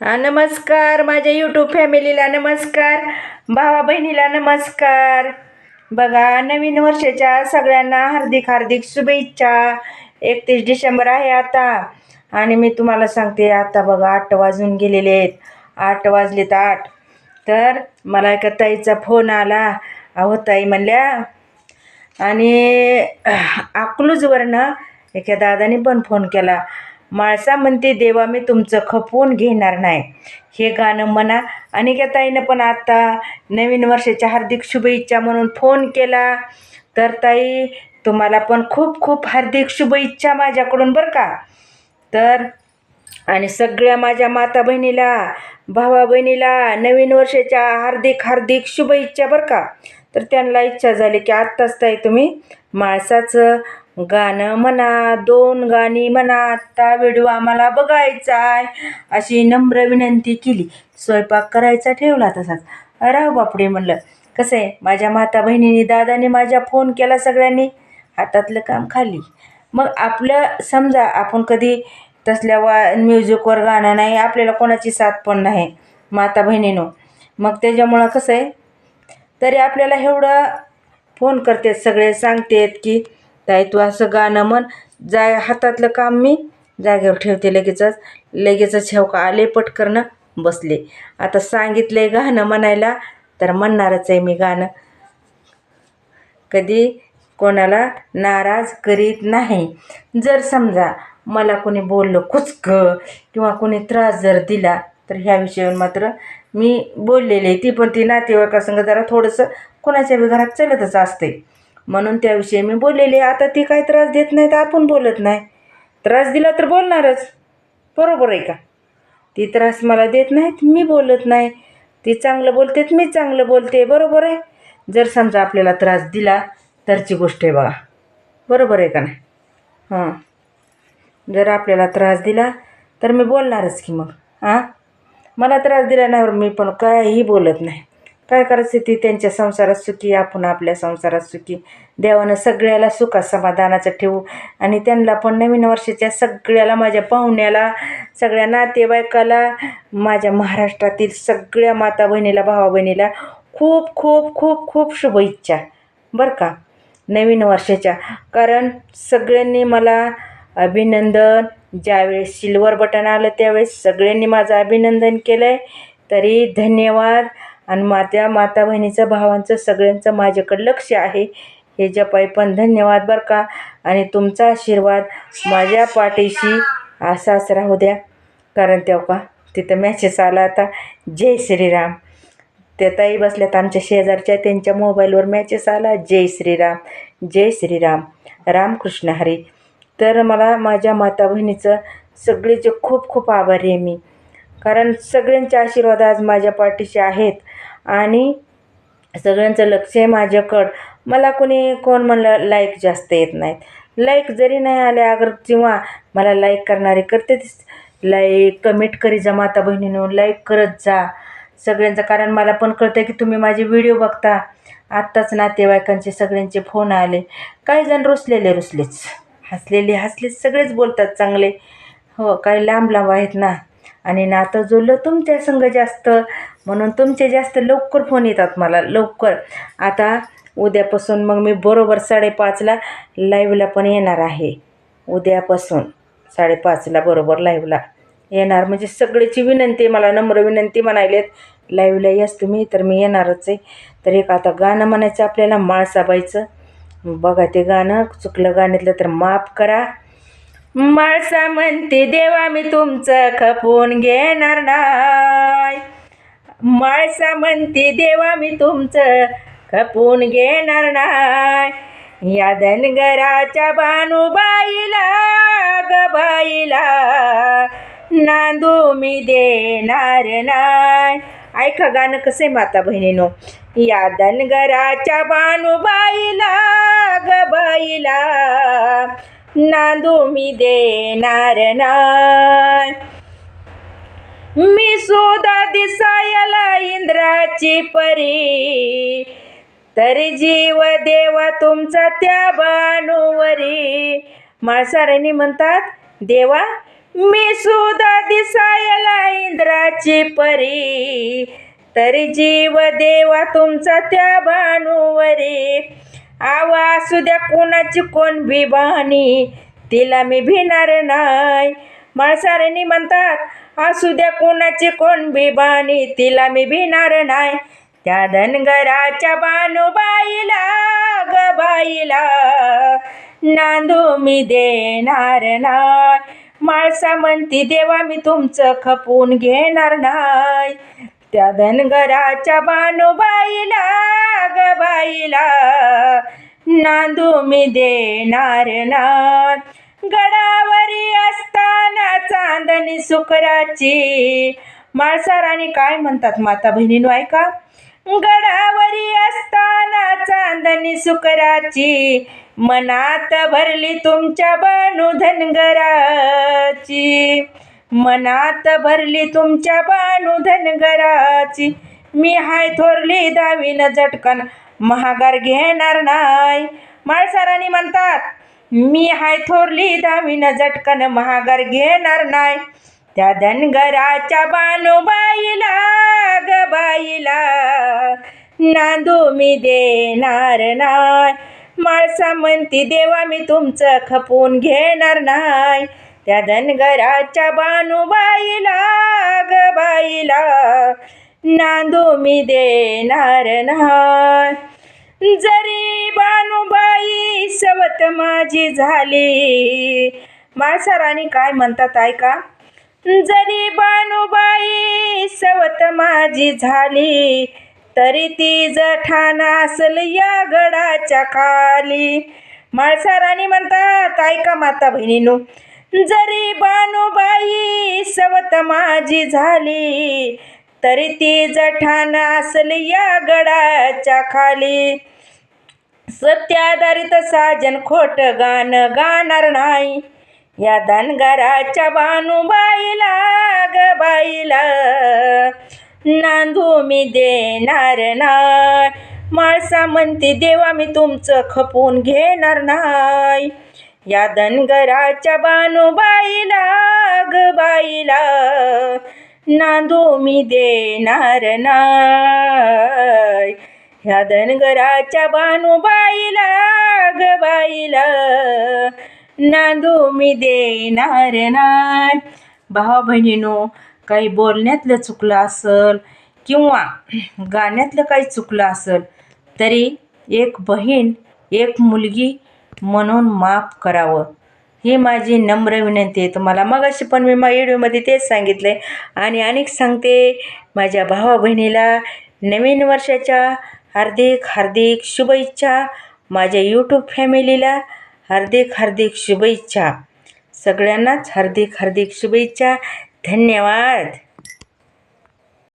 नमस्कार. माझ्या यूट्यूब फॅमिलीला नमस्कार. भावा बहिणीला नमस्कार. बघा नवीन वर्षाच्या सगळ्यांना हार्दिक हार्दिक शुभेच्छा. एकतीस डिसेंबर आहे आता. आणि मी तुम्हाला सांगते आता बघा आठ वाजून गेलेले आहेत. आठ वाजलेत आठ. तर मला एका ताईचा फोन आला. अहो ताई म्हणल्या आणि अकलूजवरनं एका दादाने पण फोन केला. माळसा म्हणते देवा मी तुमचं खपवून घेणार नाही. हे गाणं म्हणा. आणि ताईनं पण आता नवीन वर्षाच्या हार्दिक शुभेच्छा म्हणून फोन केला. तर ताई तुम्हाला पण खूप खूप हार्दिक शुभेच्छा माझ्याकडून बरं का? तर आणि सगळ्या माझ्या माता बहिणीला भावा बहिणीला नवीन वर्षाच्या हार्दिक हार्दिक शुभेच्छा बरं का? तर त्यांना इच्छा झाली की आत्ताच ताई तुम्ही माळसाचं गाणं म्हणा दोन गाणी म्हणा आत्ता व्हिडिओ आम्हाला बघायचा आहे अशी नम्र विनंती केली. स्वयंपाक करायचा ठेवला तसाच. राव बापडे म्हणलं. कसं आहे? माझ्या माता बहिणीने दादाने माझ्या फोन केला सगळ्यांनी. हातातलं काम खाली मग आपलं समजा आपण कधी तसल्या वा म्युझिकवर गाणं नाही आपल्याला कोणाची साथ पण नाही माता बहिणीनो. मग त्याच्यामुळं कसं आहे? तरी आपल्याला एवढं फोन करतात सगळे सांगतात की ताई तू असं गाणं म्हण. जाय हातातलं काम मी. जागेवर ठेवते लगेचच. लगेचच छेवका आले पटकरनं बसले. आता सांगितलं आहे गाणं म्हणायला तर म्हणणारच आहे मी गाणं. कधी कोणाला नाराज करीत नाही. जर समजा मला कोणी बोललं कुचकं किंवा कोणी त्रास जर दिला तर ह्या विषयावर मात्र मी बोललेले आहे. ती पण ती नातेवाईकासंग जरा थोडंसं कोणाच्या बी घरात चलतच असते म्हणून त्याविषयी मी बोललेली आहे. आता ती काय त्रास देत नाही तर आपण बोलत नाही. त्रास दिला तर बोलणारच. बरोबर आहे का? ती त्रास मला देत नाहीत मी बोलत नाही. ती चांगलं बोलतेत मी चांगलं बोलते. बरोबर आहे? जर समजा आपल्याला त्रास दिला तरची गोष्ट आहे बघा. बरोबर आहे का नाही? हां. जर आपल्याला त्रास दिला तर मी बोलणारच की मग. हां मला त्रास दिला मी पण काहीही बोलत नाही. काय करायचं ती? त्यांच्या संसारात सुखी आपण आपल्या संसारात सुखी. देवानं सगळ्याला सुखा समाधानाचं ठेवू. आणि त्यांना पण नवीन वर्षाच्या सगळ्याला माझ्या पाहुण्याला सगळ्या नातेवाईकाला माझ्या महाराष्ट्रातील सगळ्या माता बहिणीला भावा बहिणीला खूप खूप खूप खूप शुभेच्छा. बरं का? नवीन वर्षाच्या. कारण सगळ्यांनी मला अभिनंदन. ज्यावेळेस सिल्वर बटन आलं त्यावेळेस सगळ्यांनी माझं अभिनंदन केलं आहे तरी धन्यवाद. आणि मात्या माता बहिणीचं भावांचं सगळ्यांचं माझ्याकडं लक्ष आहे. हे जपाई पण धन्यवाद बरं का. आणि तुमचा आशीर्वाद माझ्या पाठीशी असाच राहू द्या. कारण तेव्हा का? तिथं मॅसेज आला आता जय श्रीराम. त्या ताई बसल्यात आमच्या शेजारच्या त्यांच्या मोबाईलवर मॅचेस आला जय श्रीराम जय श्रीराम रामकृष्ण हरी. तर मला माझ्या माता बहिणीचं सगळेचे खूप खूप आभारी आहे मी. कारण सगळ्यांचे आशीर्वाद आज माझ्या पाठीशी आहेत. आणि सगळ्यांचं लक्ष आहे माझ्याकडं. मला कोणी कोण म्हणलं लाईक जास्त येत नाहीत. लाईक जरी नाही आले अगर किंवा मला लाईक करणारे करते लाईक कमेंट करी जा माता बहिणीनं. लाईक करत जा. सगळ्यांचं कारण मला पण कळतं की तुम्ही माझे व्हिडिओ बघता. आत्ताच नातेवाईकांचे सगळ्यांचे फोन आले. काही जण रुसलेले रुसलेच. हसलेले हसले सगळेच बोलतात चांगले. हो काही लांब लांब आहेत ना. आणि नातं जुळलं तुमच्या संग जास्त. म्हणून तुमचे जास्त लवकर फोन येतात मला लवकर. आता उद्यापासून मग मी बरोबर साडेपाचला लाईव्हला पण येणार आहे. उद्यापासून साडेपाचला बरोबर लाईव्हला येणार. म्हणजे सगळ्याची विनंती मला नम्र विनंती म्हणायलेत. लाईव्हला येस तुम्ही तर मी येणारच आहे. तर एक आता गाणं म्हणायचं आपल्याला माळसाबाईचं. बघा ते गाणं चुकलं गाण्यातलं तर माफ करा. माळसा म्हणते देवा मी तुमचं खपून घेणार नाही. माळसा म्हणते देवा मी तुमचं खपून घेणार नाही. या धनगराच्या बानुबाईला ग बाईला नांदू मी देणार नाही. ऐका गाणं कसं आहे माता बहिणीनो. या धनगराच्या बानुबाईला ग बाईला नांदू मी देणार नाय मी सुद्धा दिसायला इंद्राची परी. तरी जीव देवा तुमचा त्या बाणूवरी माळसारांनी म्हणतात देवा मी सुद्धा दिसायला इंद्राची परी. तरी जीव देवा तुमचा त्या बाणूवरी आवा असू द्या कोणाची कोण बिबानी तिला मी भिणार नाही. माळसाऱ्यांनी म्हणतात असू द्या कोणाची कोण बिबानी तिला मी भिणार नाही. त्या धनगराच्या बानुबाईला ग बाईला नांदू मी देणार नाही. माळसा म्हणती देवा मी तुमचं खपून घेणार नाही. त्या धनगराच्या बानूबाईला ग बाईला. नांदू मी देणार नाही गडावरी असताना चांदणी सुकराची. माळसाराणी काय म्हणतात माता बहिणीनो ऐका. गडावरी असताना चांदणी सुकराची. मनात भरली तुमच्या बानू धनगराची. मनात भरली तुमच्या बानू धनगराची मी हाय थोरली दावीन झटकन महागार घेणार नाही. माळसाराणी म्हणतात मी हाय थोरली दावीन झटकन महागार घेणार नाही. त्या धनगराच्या बानूबाईला ग बाईला नांदू मी देणार नाही. माळसा म्हणती देवा मी तुमचं खपून घेणार नाही. त्या धनगराच्या बानूबाईला ग बाईला. नांदू मी देणार नाही. जरी बानुबाई सवत माझी झाली. माळसाराणी काय म्हणतात ऐका. जरी बानुबाई सवत माझी झाली तरी ती जठाना असल या गडाच्या खाली. माळसाराणी म्हणतात ऐका माता बहिणीनो जरी बानुबाई सवत माझी झाली तरी ती जठाण असली या गडाच्या खाली. सत्याधारित साजन खोट गाणं गाणार नाही. या धनगराच्या बानुबाईला ग बाईला नांदू मी देणार नाही. माळसा म्हणते देवा मी तुमचं खपून घेणार नाही. या धनगराच्या बानुबाईला ग बाईला नांदू मी देणार नाय ह्या धनगराच्या बानुबाईला ग बाईला नांदू मी देणार नाय भावा बहिणीनो काही बोलण्यातलं चुकलं असेल किंवा गाण्यातलं काही चुकलं असेल तरी एक बहीण एक मुलगी म्हणून माफ करावं. ही माझी नम्र विनंती आहे. तुम्हाला मग अशी पण मी मा व्हिडिओमध्ये तेच सांगितलं आहे आणि अनेक सांगते माझ्या भावा बहिणीला नवीन वर्षाच्या हार्दिक हार्दिक शुभेच्छा. माझ्या यूट्यूब फॅमिलीला हार्दिक हार्दिक शुभेच्छा. सगळ्यांनाच हार्दिक हार्दिक शुभेच्छा. धन्यवाद.